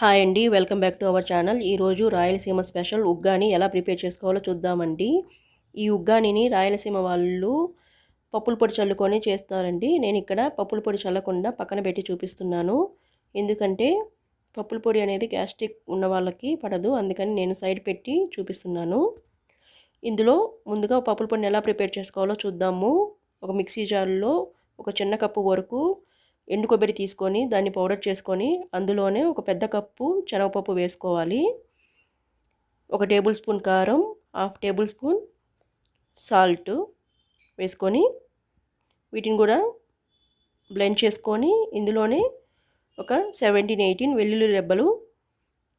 Hi అండి welcome back to our channel. ఈరోజు Rayalaseema special uggani ఎలా ప్రిపేర్ చేసుకోవాలో చూద్దామండి. ఈ ఉగ్గానిని రాయలసీమ వాళ్ళు పప్పుల పొడి చల్లుకొని చేస్తారండి. నేను ఇక్కడ పప్పుల పొడి చల్లకుండా పక్కన పెట్టి చూపిస్తున్నాను. ఎందుకంటే పప్పుల పొడి అనేది గ్యాస్ట్రిక్ ఉన్న వాళ్ళకి పడదు అందుకని నేను సైడ్ పెట్టి చూపిస్తున్నాను. ఇందులో ముందుగా పప్పుల పొడిని ఎలా ప్రిపేర్ చేసుకోవాలో చూద్దాము. ఒక మిక్సీ జార్లో ఒక చిన్న కప్పు వరకు ఎండు కొబ్బరి తీసుకొని దాన్ని పౌడర్ చేసుకొని అందులోనే ఒక పెద్ద కప్పు శనగపప్పు వేసుకోవాలి. ఒక టేబుల్ స్పూన్ కారం హాఫ్ టేబుల్ స్పూన్ సాల్ట్ వేసుకొని వీటిని కూడా బ్లెండ్ చేసుకొని ఇందులోనే ఒక సెవెంటీన్ ఎయిటీన్ వెల్లుల్లి రెబ్బలు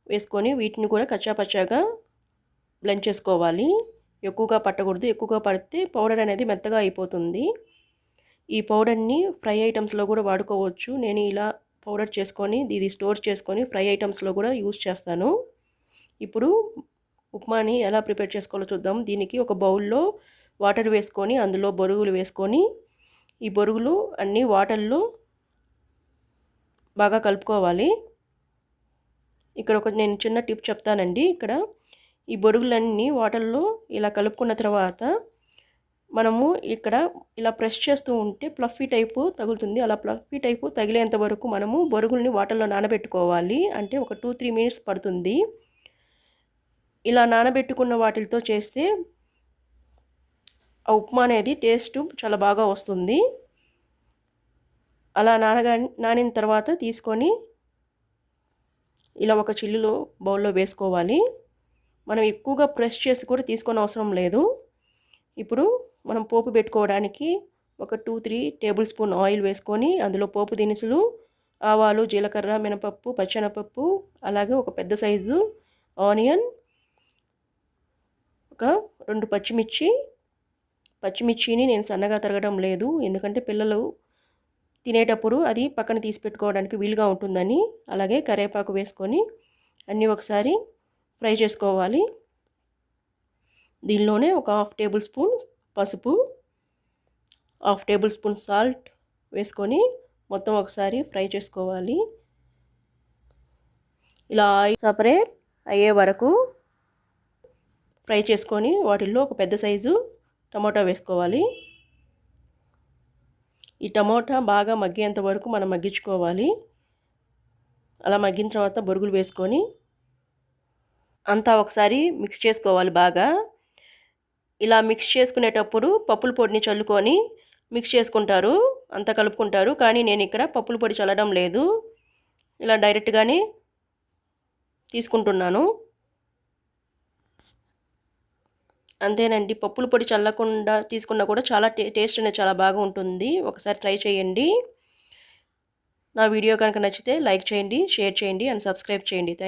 వేసుకొని వీటిని కూడా కచ్చాపచ్చాగా బ్లెండ్ చేసుకోవాలి. ఎక్కువగా పట్టకూడదు. ఎక్కువగా పడితే పౌడర్ అనేది మెత్తగా అయిపోతుంది. ఈ పౌడర్ని ఫ్రై ఐటమ్స్లో కూడా వాడుకోవచ్చు. నేను ఇలా పౌడర్ చేసుకొని ఇది స్టోర్ చేసుకొని ఫ్రై ఐటమ్స్లో కూడా యూస్ చేస్తాను. ఇప్పుడు ఉప్మాని ఎలా ప్రిపేర్ చేసుకోవాలో చూద్దాం. దీనికి ఒక బౌల్లో వాటర్ వేసుకొని అందులో బొరుగులు వేసుకొని ఈ బొరుగులు అన్నీ వాటర్లో బాగా కలుపుకోవాలి. ఇక్కడ ఒక నేను చిన్న టిప్ చెప్తానండి. ఇక్కడ ఈ బొరుగులన్నీ వాటర్లో ఇలా కలుపుకున్న తర్వాత మనము ఇక్కడ ఇలా ప్రెస్ చేస్తూ ఉంటే ప్లఫీ టైపు తగులుతుంది. అలా ప్లఫీ టైపు తగిలేంత వరకు మనము బొరుగుల్ని వాటర్లో నానబెట్టుకోవాలి. అంటే ఒక టూ త్రీ మినిట్స్ పడుతుంది. ఇలా నానబెట్టుకున్న వాటితో చేస్తే ఆ ఉప్మా అనేది టేస్ట్ చాలా బాగా వస్తుంది. అలా నానగా నానిన తర్వాత తీసుకొని ఇలా ఒక చిల్లులో బౌల్లో వేసుకోవాలి. మనం ఎక్కువగా ప్రెస్ చేసి కూడా తీసుకొని అవసరం లేదు. ఇప్పుడు మనం పోపు పెట్టుకోవడానికి ఒక two three tablespoon oil వేసుకొని అందులో పోపు దినుసులు ఆవాలు జీలకర్ర మినపప్పు పచ్చెనపప్పు అలాగే ఒక పెద్ద సైజు ఆనియన్ ఒక రెండు పచ్చిమిర్చి. పచ్చిమిర్చిని నేను సన్నగా తరగడం లేదు ఎందుకంటే పిల్లలు తినేటప్పుడు అది పక్కన తీసి పెట్టుకోవడానికి వీలుగా ఉంటుందని అలాగే కరివేపాకు వేసుకొని అన్నీ ఒకసారి ఫ్రై చేసుకోవాలి. దీనిలోనే ఒక హాఫ్ టేబుల్ స్పూన్ పసుపు హాఫ్ టేబుల్ స్పూన్ సాల్ట్ వేసుకొని మొత్తం ఒకసారి ఫ్రై చేసుకోవాలి. ఇలా ఆయిల్ సపరేట్ అయ్యే వరకు ఫ్రై చేసుకొని వాటిల్లో ఒక పెద్ద సైజు టమాటా వేసుకోవాలి. ఈ టమోటా బాగా మగ్గేంత వరకు మనం మగ్గించుకోవాలి. అలా మగ్గిన తర్వాత బొరుగులు వేసుకొని అంతా ఒకసారి మిక్స్ చేసుకోవాలి బాగా. ఇలా మిక్స్ చేసుకునేటప్పుడు పప్పుల పొడిని చల్లుకొని మిక్స్ చేసుకుంటారు. అంతా కలుపుకుంటారు. కానీ నేను ఇక్కడ పప్పుల పొడి చల్లడం లేదు. ఇలా డైరెక్ట్గానే తీసుకుంటున్నాను. అంతేనండి. పప్పుల పొడి చల్లకుండా తీసుకున్నా కూడా చాలా టేస్ట్ అనేది చాలా బాగా ఉంటుంది ఒకసారి ట్రై చేయండి. నా వీడియో కనుక నచ్చితే లైక్ చేయండి షేర్ చేయండి అండ్ సబ్స్క్రైబ్ చేయండి. థ్యాంక్